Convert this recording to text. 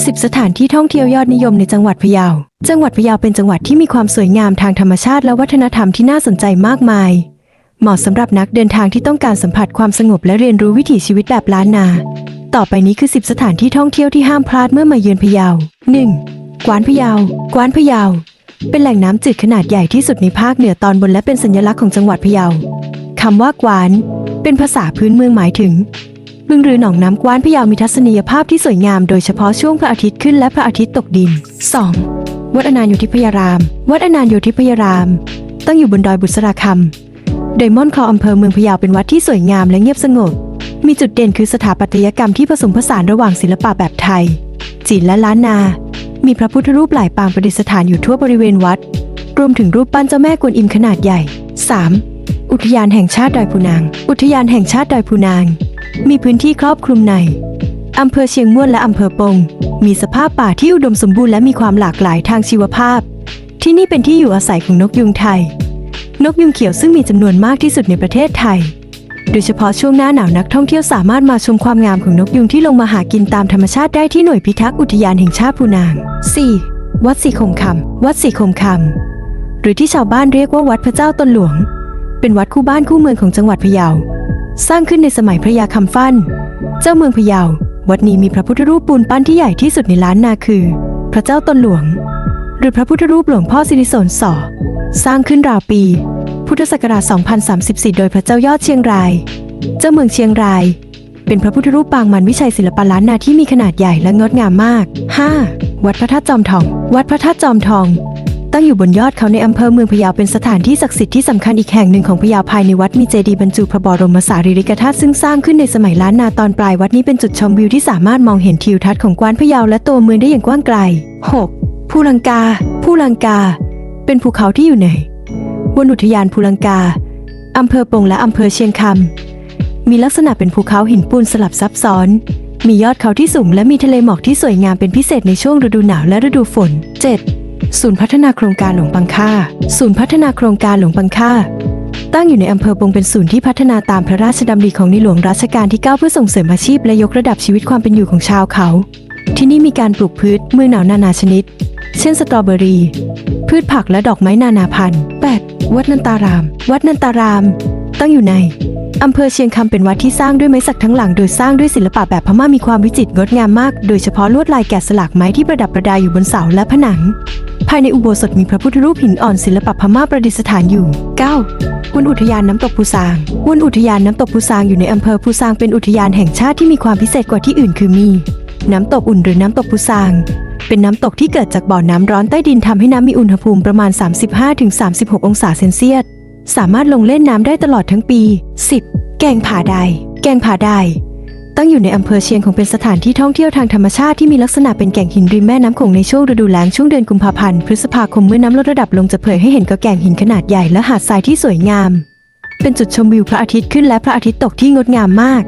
10 สถานที่ท่องเที่ยวยอดนิยมในจังหวัดพะเยา จังหวัดพะเยาเป็นจังหวัดที่มีความสวยงามทางธรรมชาติและวัฒนธรรมที่น่าสนใจมากมาย เหมาะสำหรับนักเดินทางที่ต้องการสัมผัสความสงบและเรียนรู้วิถีชีวิตแบบล้านนา ต่อไปนี้คือ 10 สถานที่ท่องเที่ยวที่ห้ามพลาดเมื่อมาเยือนพะเยา 1. กวานพะเยา กวานพะเยา เป็นแหล่งน้ำจืดขนาดใหญ่ที่สุดในภาคเหนือตอนบนและเป็นสัญลักษณ์ของจังหวัดพะเยาคำว่ากวาน เป็นภาษาพื้นเมืองหมายถึง บึงหรือหนองน้ำกว้านพะเยามีทัศนียภาพที่สวยงามโดยเฉพาะช่วงพระอาทิตย์ขึ้นและพระอาทิตย์ตกดิน 2. วัดอนานโยธิพยาราม วัดอนานโยธิพยาราม ตั้งอยู่บนดอยบุษราคำโดยม่อนคลออำเภอเมืองพะเยาเป็นวัดที่สวยงามและเงียบสงบ มีจุดเด่นคือสถาปัตยกรรมที่ผสมผสานระหว่างศิลปะแบบไทย จีนและล้านนา มีพระพุทธรูปหลายปางประดิษฐานอยู่ทั่วบริเวณวัด รวมถึงรูปปั้นเจ้าแม่กวนอิมขนาดใหญ่ 3. อุทยานแห่งชาติดอยพูนาง อุทยานแห่งชาติดอยพูนาง มีพื้นที่ครอบคลุมในอำเภอเชียงม่วนและอำเภอปง มีสภาพป่าที่อุดมสมบูรณ์และมีความหลากหลายทางชีวภาพ ที่นี่เป็นที่อยู่อาศัยของนกยุงไทย นกยุงเขียวซึ่งมีจำนวนมากที่สุดในประเทศไทย โดยเฉพาะช่วงหน้าหนาวนักท่องเที่ยวสามารถมาชมความงามของนกยุงที่ลงมาหากินตามธรรมชาติได้ที่หน่วยพิทักษ์อุทยานแห่งชาติพูนาง 4. วัดสีคงคำวัดสีคงคำหรือที่ชาวบ้านเรียกว่าวัดพระเจ้าตนหลวง เป็นวัดคู่บ้านคู่เมืองของจังหวัดพะเยา สร้างขึ้นในสมัยพระยาคำฟัน เจ้าเมืองพะเยา วัดนี้มีพระพุทธรูปปูนปั้นที่ใหญ่ที่สุดในล้านนาคือ พระเจ้าตนหลวง หรือพระพุทธรูปหลวงพ่อสิริโสนสอสร้างขึ้นราวปี พุทธศักราช 2034 โดยพระเจ้ายอดเชียงราย เจ้าเมืองเชียงราย เป็นพระพุทธรูปปางมันวิชัยศิลปล้านนาที่มีขนาดใหญ่และงดงามมาก 5. วัดพระธาตุจอมทอง วัดพระธาตุจอมทอง ตั้งอยู่บนยอดเขาในอำเภอเมืองพะเยาเป็นสถานที่ศักดิ์สิทธิ์ที่สำคัญอีกแห่งหนึ่งของพะเยาภายในวัดมีเจดีย์บรรจุพระบรมสารีริกธาตุซึ่งสร้างขึ้นในสมัยล้านนาตอนปลายวัดนี้เป็นจุดชมวิวที่สามารถมองเห็นทิวทัศน์ของกวานพะเยาและตัวเมืองได้อย่างกว้างไกล 6. ภูลังกา ภูลังกา เป็นภูเขาที่อยู่ในบนอุทยานภูลังกาอำเภอปงและอำเภอเชียงคำมีลักษณะเป็นภูเขาหินปูนสลับซับซ้อน มียอดเขาที่สูงและมีทะเลหมอกที่สวยงามเป็นพิเศษในช่วงฤดูหนาวและฤดูฝน 7. ศูนย์พัฒนาโครงการหลวงปังค่า ศูนย์พัฒนาโครงการหลวงปังค่า ตั้งอยู่ในอำเภอปงเป็นศูนย์ที่พัฒนาตามพระราชดำริของในหลวงรัชกาลที่ 9 เพื่อส่งเสริมอาชีพและยกระดับชีวิตความเป็นอยู่ของชาวเขา ที่นี่มีการปลูกพืชเมืองหนาวนานาชนิด เช่นสตรอเบอรี่ พืชผักและดอกไม้นานาพันธุ์ 8. วัดนันตาราม วัดนันตาราม ตั้งอยู่ใน อำเภอเชียงคำเป็นวัดที่สร้างด้วยไม้สักทั้งหลัง โดยสร้างด้วยศิลปะแบบพม่ามีความวิจิตรงดงามมาก โดยเฉพาะลวดลายแกะสลักไม้ที่ประดับประดาอยู่บนเสาและผนัง ภายในอุโบสถมีพระพุทธรูปหินอ่อนศิลปะพม่าประดิษฐานอยู่ 9. วนอุทยานน้ำตกภูซางวนอุทยานน้ำตกภูซางอยู่ในอำเภอภูซางเป็นอุทยานแห่งชาติที่มีความพิเศษกว่าที่อื่นคือมี น้ำตกอุ่นหรือน้ำตกภูซางเป็นน้ำตกที่เกิดจากบ่อน้ำร้อนใต้ดินทำให้น้ำมีอุณหภูมิประมาณ 35-36 องศาเซนเซียส สามารถลงเล่นน้ำได้ตลอดทั้งปี 10. แกงผาไดแกงผาไดตั้งอยู่ในอำเภอเชียงของเป็นสถานที่ท่องเที่ยวทางธรรมชาติที่มีลักษณะเป็นแก่งหินริมแม่น้ำคงในช่วงฤดูแล้งช่วงเดือนกุมภาพันธ์พฤษภาคมเมื่อน้ำลดระดับลงจะเผยให้เห็นกับแก่งหินขนาดใหญ่และหาดทรายที่สวยงาม เป็นจุดชมวิวพระอาทิตย์ขึ้นและพระอาทิตย์ตกที่งดงามมาก